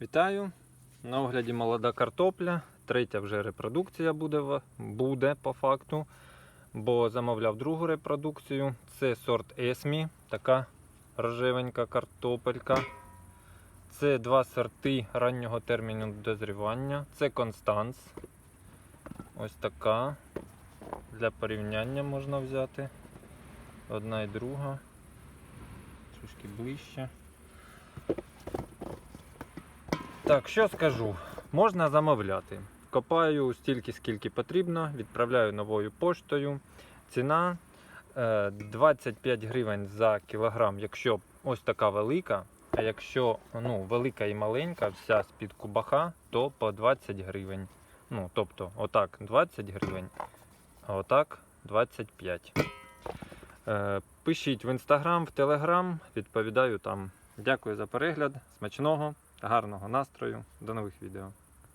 Вітаю! На огляді молода картопля. Третя вже репродукція буде, буде по факту, бо замовляв другу репродукцію. Це сорт Есмі, така рожевенька картопелька. Це два сорти раннього терміну дозрівання. Це Констанс. Ось така. Для порівняння можна взяти. Одна і друга. Трошки ближче. Так, що скажу? Можна замовляти. Копаю стільки, скільки потрібно, відправляю новою поштою. Ціна е, 25 гривень за кілограм, якщо ось така велика. А якщо ну, велика і маленька, вся з-під кубаха, то по 20 гривень. Ну, тобто, отак 20 гривень, а отак 25. Е, пишіть в інстаграм, в телеграм, відповідаю там. Дякую за перегляд, смачного, гарного настрою. До нових відео.